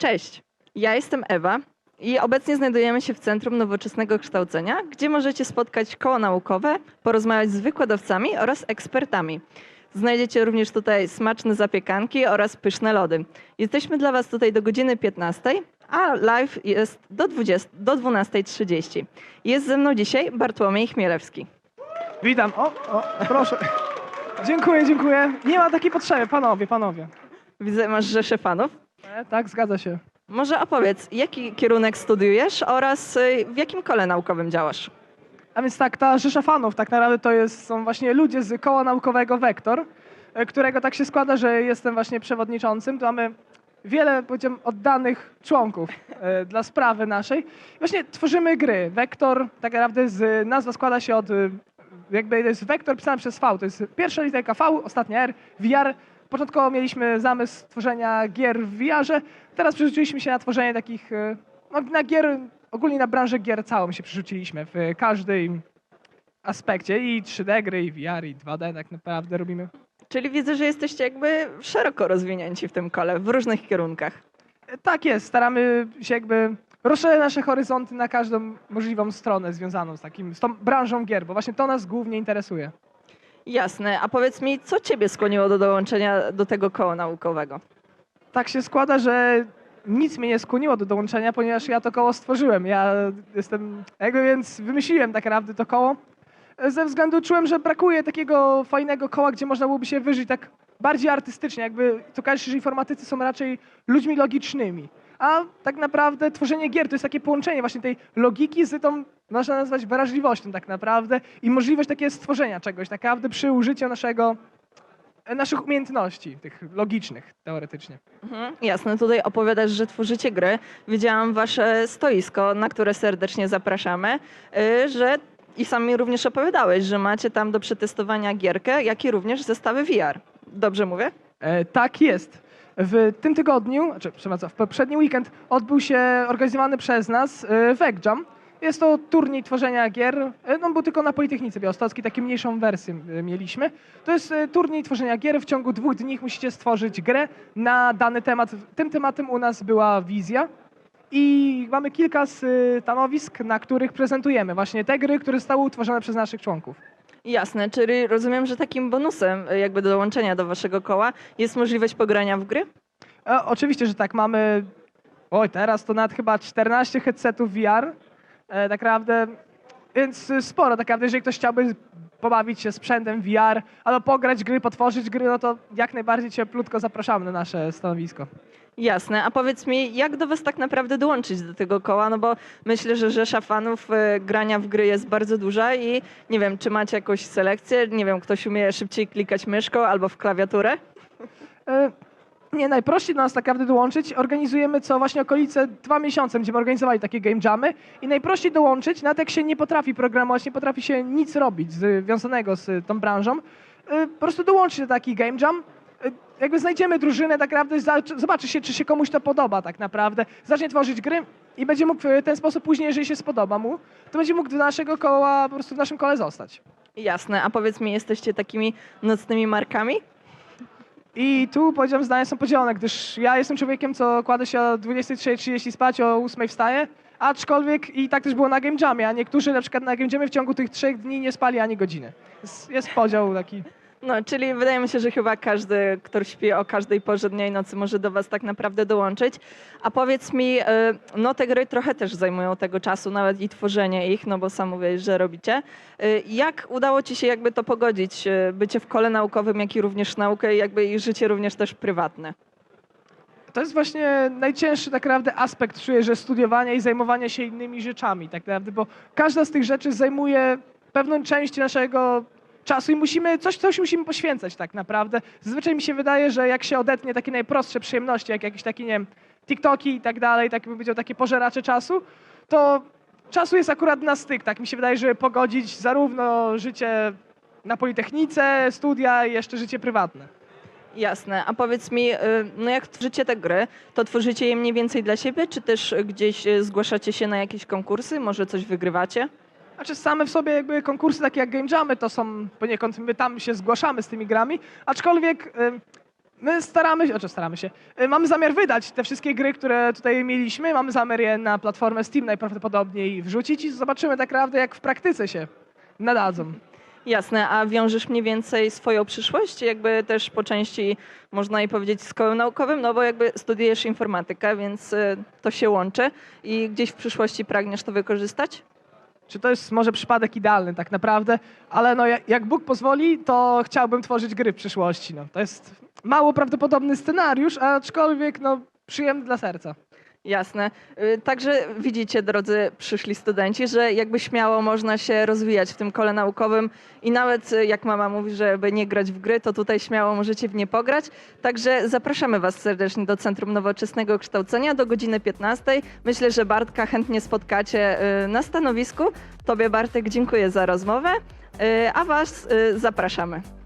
Cześć, ja jestem Ewa i obecnie znajdujemy się w Centrum Nowoczesnego Kształcenia, gdzie możecie spotkać koło naukowe, porozmawiać z wykładowcami oraz ekspertami. Znajdziecie również tutaj smaczne zapiekanki oraz pyszne lody. Jesteśmy dla Was tutaj do godziny 15, a live jest do, 20, do 12.30. Jest ze mną dzisiaj Bartłomiej Chmielewski. Witam. O, o, proszę. Dziękuję, dziękuję. Nie ma takiej potrzeby, panowie, panowie. Widzę, masz rzeszę fanów. E, tak, zgadza się. Może opowiedz, jaki kierunek studiujesz oraz y, w jakim kole naukowym działasz? A więc tak, ta rzesza fanów tak naprawdę to jest, są właśnie ludzie z koła naukowego Wektor, e, którego tak się składa, że jestem właśnie przewodniczącym. Tu mamy wiele, powiedziałem, oddanych członków e, dla sprawy naszej. Właśnie tworzymy gry. Wektor, tak naprawdę z, nazwa składa się od, jakby to jest Wektor pisany przez V. To jest pierwsza literka V, ostatnia R, VR. Początkowo mieliśmy zamysł tworzenia gier w VR-ze, teraz przerzuciliśmy się na tworzenie takich, e, no, na gier, ogólnie na branżę gier całą się przerzuciliśmy w każdym aspekcie i 3D gry, i VR, i 2D tak naprawdę robimy. Czyli widzę, że jesteście jakby szeroko rozwinięci w tym kole, w różnych kierunkach. E, Tak jest, staramy się jakby rozszerzyć nasze horyzonty na każdą możliwą stronę związaną z takim, z tą branżą gier, bo właśnie to nas głównie interesuje. Jasne, a powiedz mi, co ciebie skłoniło do dołączenia do tego koła naukowego? Tak się składa, że nic mnie nie skłoniło do dołączenia, ponieważ ja to koło stworzyłem. Ja jestem, jakby więc wymyśliłem tak naprawdę to koło. Ze względu czułem, że brakuje takiego fajnego koła, gdzie można byłoby się wyżyć tak bardziej artystycznie. Jakby to się, że informatycy są raczej ludźmi logicznymi. A tak naprawdę tworzenie gier to jest takie połączenie właśnie tej logiki z tą, można nazwać wrażliwością tak naprawdę i możliwość takie stworzenia czegoś tak naprawdę przy użyciu naszego, naszych umiejętności, tych logicznych teoretycznie. Mhm. Jasne, tutaj opowiadasz, że tworzycie gry. Widziałam wasze stoisko, na które serdecznie zapraszamy, y, że i sami również opowiadałeś, że macie tam do przetestowania gierkę, jak i również zestawy VR. Dobrze mówię? E, tak jest. W tym tygodniu, znaczy, przepraszam, w poprzedni weekend odbył się organizowany przez nas e, Wegjam. Jest to turniej tworzenia gier. E, No, był tylko na Politechnice Białostockiej, taką mniejszą wersję e, mieliśmy. To jest e, turniej tworzenia gier. W ciągu dwóch dni musicie stworzyć grę na dany temat. Tym tematem u nas była wizja. I mamy kilka stanowisk, na których prezentujemy właśnie te gry, które zostały utworzone przez naszych członków. Jasne, czyli rozumiem, że takim bonusem jakby do dołączenia do waszego koła jest możliwość pogrania w gry? E, oczywiście, że tak. Mamy. Oj, teraz to nawet chyba 14 headsetów VR. E, tak naprawdę. Więc y, sporo, tak naprawdę, jeżeli ktoś chciałby pobawić się sprzętem VR, albo pograć gry, potworzyć gry, no to jak najbardziej cieplutko zapraszamy na nasze stanowisko. Jasne, a powiedz mi, jak do was tak naprawdę dołączyć do tego koła? No bo myślę, że rzesza fanów y, grania w gry jest bardzo duża i nie wiem, czy macie jakąś selekcję, nie wiem, ktoś umie szybciej klikać myszką albo w klawiaturę? E, Nie, najprościej do nas tak naprawdę dołączyć. Organizujemy co właśnie okolice dwa miesiące, będziemy organizowali takie game jamy i najprościej dołączyć, nawet jak się nie potrafi programować, nie potrafi się nic robić związanego z tą branżą, e, po prostu dołączyć do taki game jam. E, Jakby znajdziemy drużynę, tak naprawdę zobaczy się, czy się komuś to podoba tak naprawdę. Zacznie tworzyć gry i będzie mógł w ten sposób później, jeżeli się spodoba mu, to będzie mógł do naszego koła, po prostu w naszym kole zostać. Jasne, a powiedz mi, jesteście takimi nocnymi markami? I tu powiedziałem, zdania są podzielone, gdyż ja jestem człowiekiem, co kładę się o 23.30 spać, o 8.00 wstaje, aczkolwiek i tak też było na Game Jamie, a niektórzy na przykład na Game Jamie w ciągu tych trzech dni nie spali ani godziny. Jest, jest podział taki. No, czyli wydaje mi się, że chyba każdy, kto śpi o każdej porze dnia i nocy może do was tak naprawdę dołączyć. A powiedz mi, y, no te gry trochę też zajmują tego czasu, nawet i tworzenie ich, no bo sam mówiłeś, że robicie. Y, Jak udało ci się jakby to pogodzić, y, bycie w kole naukowym, jak i również naukę, jakby i życie również też prywatne? To jest właśnie najcięższy tak naprawdę aspekt, czuję, że studiowania i zajmowania się innymi rzeczami, tak naprawdę, bo każda z tych rzeczy zajmuje pewną część naszego czasu i musimy, coś, coś musimy poświęcać tak naprawdę. Zazwyczaj mi się wydaje, że jak się odetnie takie najprostsze przyjemności, jak jakieś takie, nie wiem, TikToki i tak dalej, tak bym powiedział, takie pożeracze czasu, to czasu jest akurat na styk, tak mi się wydaje, żeby pogodzić zarówno życie na Politechnice, studia i jeszcze życie prywatne. Jasne, a powiedz mi, y, no jak tworzycie te gry, to tworzycie je mniej więcej dla siebie, czy też gdzieś y, zgłaszacie się na jakieś konkursy, może coś wygrywacie? Znaczy same w sobie jakby konkursy takie jak Game Jamy to są poniekąd my tam się zgłaszamy z tymi grami, aczkolwiek My staramy się, znaczy staramy się, y, mamy zamiar wydać te wszystkie gry, które tutaj mieliśmy, mamy zamiar je na platformę Steam najprawdopodobniej wrzucić i zobaczymy tak naprawdę, jak w praktyce się nadadzą. Jasne, a wiążesz mniej więcej swoją przyszłość, jakby też po części można i powiedzieć z kołem naukowym, no bo jakby studiujesz informatykę, więc y, to się łączy i gdzieś w przyszłości pragniesz to wykorzystać? Czy to jest może przypadek idealny tak naprawdę, ale no jak, Bóg pozwoli, to chciałbym tworzyć gry w przyszłości. No. To jest mało prawdopodobny scenariusz, aczkolwiek no, przyjemny dla serca. Jasne. Y, Także widzicie, drodzy przyszli studenci, że jakby śmiało można się rozwijać w tym kole naukowym i nawet y, jak mama mówi, żeby nie grać w gry, to tutaj śmiało możecie w nie pograć. Także zapraszamy Was serdecznie do Centrum Nowoczesnego Kształcenia do godziny 15. Myślę, że Bartka chętnie spotkacie y, na stanowisku. Tobie Bartek dziękuję za rozmowę, a Was zapraszamy.